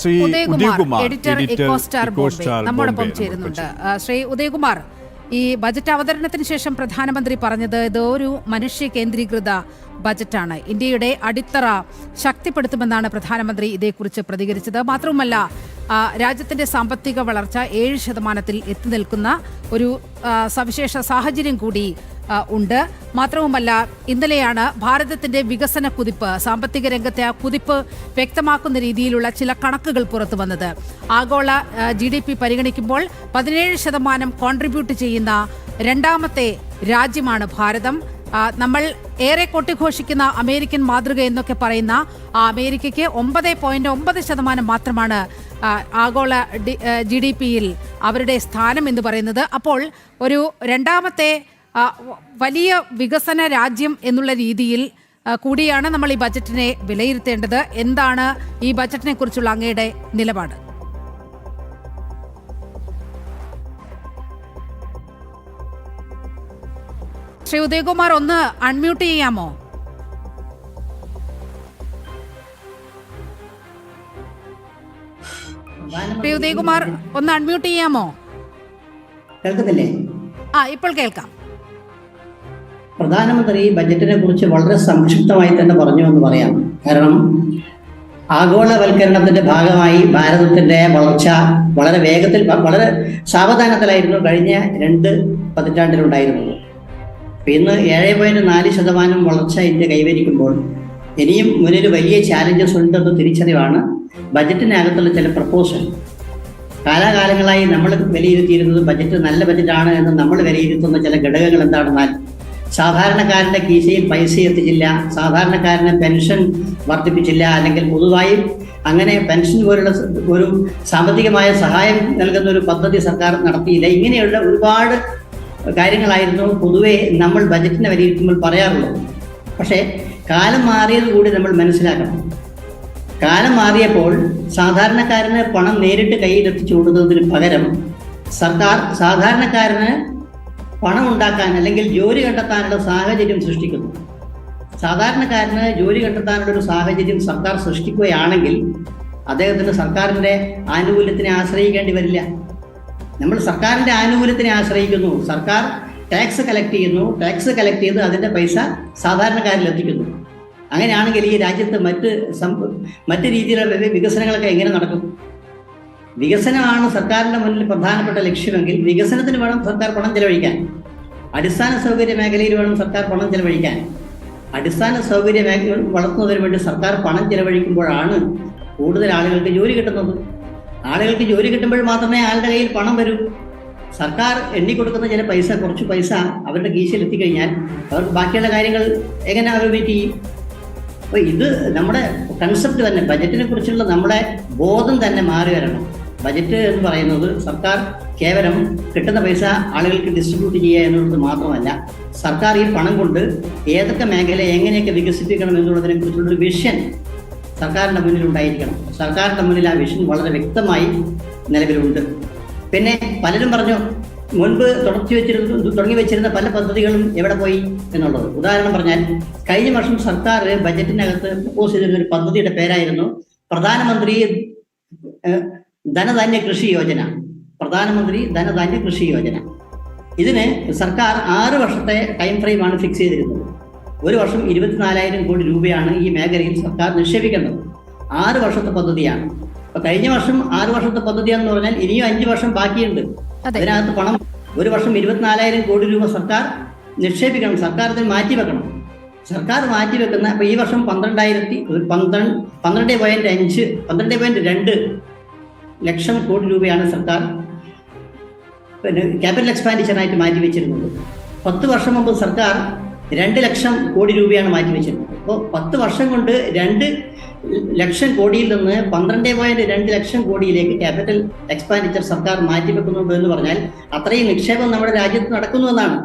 Shri Udayakumar editor EchoStar നമ്മോടൊപ്പം ചേരുന്നുണ്ട്. ശ്രീ ഉദയകുമാർ ഈ ബജറ്റ് അവതരണത്തിന് ശേഷം പ്രധാനമന്ത്രി പറഞ്ഞത് ഇത് ഒരു മനുഷ്യ കേന്ദ്രീകൃത ബജറ്റാണ്. ഇന്ത്യയുടെ അടിത്തറ ശക്തിപ്പെടുത്തുമെന്നാണ് പ്രധാനമന്ത്രി ഇതേക്കുറിച്ച് പ്രതികരിച്ചത്. മാത്രവുമല്ല രാജ്യത്തിന്റെ സാമ്പത്തിക വളർച്ച ഏഴ് ശതമാനത്തിൽ എത്തി നിൽക്കുന്ന ഒരു സവിശേഷ സാഹചര്യം കൂടി ഉണ്ട്. മാത്രവുമല്ല ഇന്നലെയാണ് ഭാരതത്തിന്റെ വികസന കുതിപ്പ് സാമ്പത്തിക രംഗത്തെ ആ കുതിപ്പ് വ്യക്തമാക്കുന്ന രീതിയിലുള്ള ചില കണക്കുകൾ പുറത്തു വന്നത്. ആഗോള ജി ഡി പി പരിഗണിക്കുമ്പോൾ പതിനേഴ് ശതമാനം കോൺട്രിബ്യൂട്ട് ചെയ്യുന്ന രണ്ടാമത്തെ രാജ്യമാണ് ഭാരതം. നമ്മൾ ഏറെ കൊട്ടിഘോഷിക്കുന്ന അമേരിക്കൻ മാതൃക എന്നൊക്കെ പറയുന്ന ആ അമേരിക്കയ്ക്ക് ഒമ്പത് പോയിന്റ് ഒമ്പത് ശതമാനം മാത്രമാണ് ആഗോള ജി ഡി പിയിൽ അവരുടെ സ്ഥാനം എന്ന് പറയുന്നത്. അപ്പോൾ ഒരു രണ്ടാമത്തെ വലിയ വികസന രാജ്യം എന്നുള്ള രീതിയിൽ കൂടിയാണ് നമ്മൾ ഈ ബജറ്റിനെ വിലയിരുത്തേണ്ടത്. എന്താണ് ഈ ബജറ്റിനെ കുറിച്ചുള്ള അങ്ങയുടെ നിലപാട്? ശ്രീ ഉദയകുമാർ ഒന്ന് അൺമ്യൂട്ട് ചെയ്യാമോ? ശ്രീ ഉദയകുമാർ ഒന്ന് അൺമ്യൂട്ട് ചെയ്യാമോ? കേൾക്കുന്നില്ലേ? ആ ഇപ്പോൾ കേൾക്കാം. പ്രധാനമന്ത്രി ഈ ബജറ്റിനെ കുറിച്ച് വളരെ സംക്ഷിപ്തമായി തന്നെ പറഞ്ഞു എന്ന് പറയാം. കാരണം ആഗോളവൽക്കരണത്തിന്റെ ഭാഗമായി ഭാരതത്തിന്റെ വളർച്ച വളരെ വേഗത്തിൽ വളരെ സാവധാനത്തിലായിരുന്നു കഴിഞ്ഞ രണ്ട് പതിറ്റാണ്ടിലുണ്ടായിരുന്നത്. ഇന്ന് ഏഴ് പോയിന്റ് നാല് ശതമാനം വളർച്ച ഇന്ത്യ കൈവരിക്കുമ്പോൾ ഇനിയും മുന്നിൽ വലിയ ചാലഞ്ചസ് ഉണ്ടെന്ന് തിരിച്ചറിവാണ് ബജറ്റിനകത്തുള്ള ചില പ്രപ്പോസൽ കാലാകാലങ്ങളായി നമ്മൾ വിലയിരുത്തിയിരുന്നത് ബജറ്റ് നല്ല ബജറ്റാണ് എന്ന് നമ്മൾ വിലയിരുത്തുന്ന ചില ഘടകങ്ങൾ എന്താണെന്നാൽ സാധാരണക്കാരന്റെ കീശയിൽ പൈസ എത്തിച്ചില്ല സാധാരണക്കാരന് പെൻഷൻ വർദ്ധിപ്പിച്ചില്ല അല്ലെങ്കിൽ പൊതുവായി അങ്ങനെ പെൻഷൻ പോലുള്ള ഒരു സാമ്പത്തികമായ സഹായം നൽകുന്ന ഒരു പദ്ധതി സർക്കാർ നടത്തിയില്ല. ഇങ്ങനെയുള്ള ഒരുപാട് കാര്യങ്ങളായിരുന്നു പൊതുവെ നമ്മൾ ബജറ്റിനെ വിലയിരുത്തുമ്പോൾ പറയാറുള്ളത്. പക്ഷേ കാലം മാറിയത് കൂടി നമ്മൾ മനസ്സിലാക്കണം. കാലം മാറിയപ്പോൾ സാധാരണക്കാരന് പണം നേരിട്ട് കയ്യിലെത്തിച്ചു കൊടുക്കുന്നതിന് പകരം സർക്കാർ സാധാരണക്കാരന് പണം ഉണ്ടാക്കാൻ അല്ലെങ്കിൽ ജോലി കണ്ടെത്താനുള്ള സാഹചര്യം സൃഷ്ടിക്കുന്നു. സാധാരണക്കാരന് ജോലി കണ്ടെത്താനുള്ള ഒരു സാഹചര്യം സർക്കാർ സൃഷ്ടിക്കുകയാണെങ്കിൽ അദ്ദേഹത്തിന് സർക്കാരിന്റെ ആനുകൂല്യത്തിനെ ആശ്രയിക്കേണ്ടി വരില്ല. നമ്മൾ സർക്കാരിന്റെ ആനുകൂല്യത്തിനെ ആശ്രയിക്കുന്നു. സർക്കാർ ടാക്സ് കളക്ട് ചെയ്യുന്നു. ടാക്സ് കളക്ട് ചെയ്ത് അതിന്റെ പൈസ സാധാരണക്കാരിൽ എത്തിക്കുന്നു. അങ്ങനെയാണെങ്കിൽ ഈ രാജ്യത്ത് മറ്റ് മറ്റ് രീതിയിലുള്ള വികസനങ്ങളൊക്കെ എങ്ങനെ നടക്കും? വികസനമാണ് സർക്കാരിന്റെ മുന്നിൽ പ്രധാനപ്പെട്ട ലക്ഷ്യമെങ്കിൽ വികസനത്തിന് വേണം സർക്കാർ പണം ചെലവഴിക്കാൻ. അടിസ്ഥാന സൗകര്യ മേഖലയിൽ വേണം സർക്കാർ പണം ചെലവഴിക്കാൻ. അടിസ്ഥാന സൗകര്യ മേഖല വളർത്തുന്നതിന് വേണ്ടി സർക്കാർ പണം ചെലവഴിക്കുമ്പോഴാണ് കൂടുതൽ ആളുകൾക്ക് ജോലി കിട്ടുന്നത്. ആളുകൾക്ക് ജോലി കിട്ടുമ്പോൾ മാത്രമേ ആളുടെ കയ്യിൽ പണം വരൂ. സർക്കാർ എണ്ണിക്കൊടുക്കുന്ന ചില പൈസ കുറച്ച് പൈസ അവരുടെ കീശയിൽ എത്തിക്കഴിഞ്ഞാൽ അവർക്ക് ബാക്കിയുള്ള കാര്യങ്ങൾ എങ്ങനെ അവർ മീറ്റ് ചെയ്യും? അപ്പോൾ ഇത് നമ്മുടെ കൺസെപ്റ്റ് തന്നെ. ബജറ്റിനെ കുറിച്ചുള്ള നമ്മുടെ ബോധം തന്നെ മാറി വരണം ബജറ്റ് എന്ന് പറയുന്നത് സർക്കാർ കേവലം കിട്ടുന്ന പൈസ ആളുകൾക്ക് ഡിസ്ട്രിബ്യൂട്ട് ചെയ്യുക എന്നുള്ളത് മാത്രമല്ല സർക്കാർ ഈ പണം കൊണ്ട് ഏതൊക്കെ മേഖല എങ്ങനെയൊക്കെ വികസിപ്പിക്കണം എന്നുള്ളതിനെ കുറിച്ചുള്ളൊരു വിഷൻ സർക്കാരിന്റെ മുന്നിൽ ഉണ്ടായിരിക്കണം. സർക്കാരിന്റെ മുന്നിൽ ആ വിഷൻ വളരെ വ്യക്തമായി നിലവിലുണ്ട്. പിന്നെ പലരും പറഞ്ഞു മുൻപ് തുടച്ചു വെച്ചിരുന്ന തുടങ്ങി വെച്ചിരുന്ന പല പദ്ധതികളും എവിടെ പോയി എന്നുള്ളത്. ഉദാഹരണം പറഞ്ഞാൽ കഴിഞ്ഞ വർഷം സർക്കാർ ബജറ്റിനകത്ത് പ്രപ്പോസ് ചെയ്തിരുന്ന ഒരു പദ്ധതിയുടെ പേരായിരുന്നു പ്രധാനമന്ത്രി ധനധാന്യ കൃഷി യോജന പ്രധാനമന്ത്രി ധനധാന്യ കൃഷി യോജന. ഇതിന് സർക്കാർ ആറ് വർഷത്തെ ടൈം ഫ്രെയിമാണ് ഫിക്സ് ചെയ്തിരുന്നത്. ഒരു വർഷം ഇരുപത്തിനാലായിരം കോടി രൂപയാണ് ഈ മേഖലയിൽ സർക്കാർ നിക്ഷേപിക്കേണ്ടത്. ആറ് വർഷത്തെ പദ്ധതിയാണ്. അപ്പൊ കഴിഞ്ഞ വർഷം ആറ് വർഷത്തെ പദ്ധതിയാണെന്ന് പറഞ്ഞാൽ ഇനിയും അഞ്ച് വർഷം ബാക്കിയുണ്ട്. അതെ. അതിനകത്ത് പണം ഒരു വർഷം ഇരുപത്തിനാലായിരം കോടി രൂപ സർക്കാർ നിക്ഷേപിക്കണം സർക്കാർ ഇതിന് മാറ്റിവെക്കണം സർക്കാർ മാറ്റിവെക്കുന്ന അപ്പൊ ഈ വർഷം പന്ത്രണ്ടായിരത്തി പന്ത്രണ്ട് പന്ത്രണ്ട് പോയിന്റ് അഞ്ച് പന്ത്രണ്ട് പോയിന്റ് രണ്ട് ലക്ഷം കോടി രൂപയാണ് സർക്കാർ പിന്നെ ക്യാപിറ്റൽ എക്സ്പാൻഡിച്ചറായിട്ട് മാറ്റി വെച്ചിരുന്നത്. പത്ത് വർഷം മുമ്പ് സർക്കാർ രണ്ട് ലക്ഷം കോടി രൂപയാണ് മാറ്റി വെച്ചിരുന്നത്. അപ്പോൾ പത്ത് വർഷം കൊണ്ട് രണ്ട് ലക്ഷം കോടിയിൽ നിന്ന് പന്ത്രണ്ട് പോയിന്റ് രണ്ട് ലക്ഷം കോടിയിലേക്ക് ക്യാപിറ്റൽ എക്സ്പാൻഡിച്ചർ സർക്കാർ മാറ്റി വെക്കുന്നുണ്ട് എന്ന് പറഞ്ഞാൽ അത്രയും നിക്ഷേപം നമ്മുടെ രാജ്യത്ത് നടക്കുന്നു എന്നാണ്.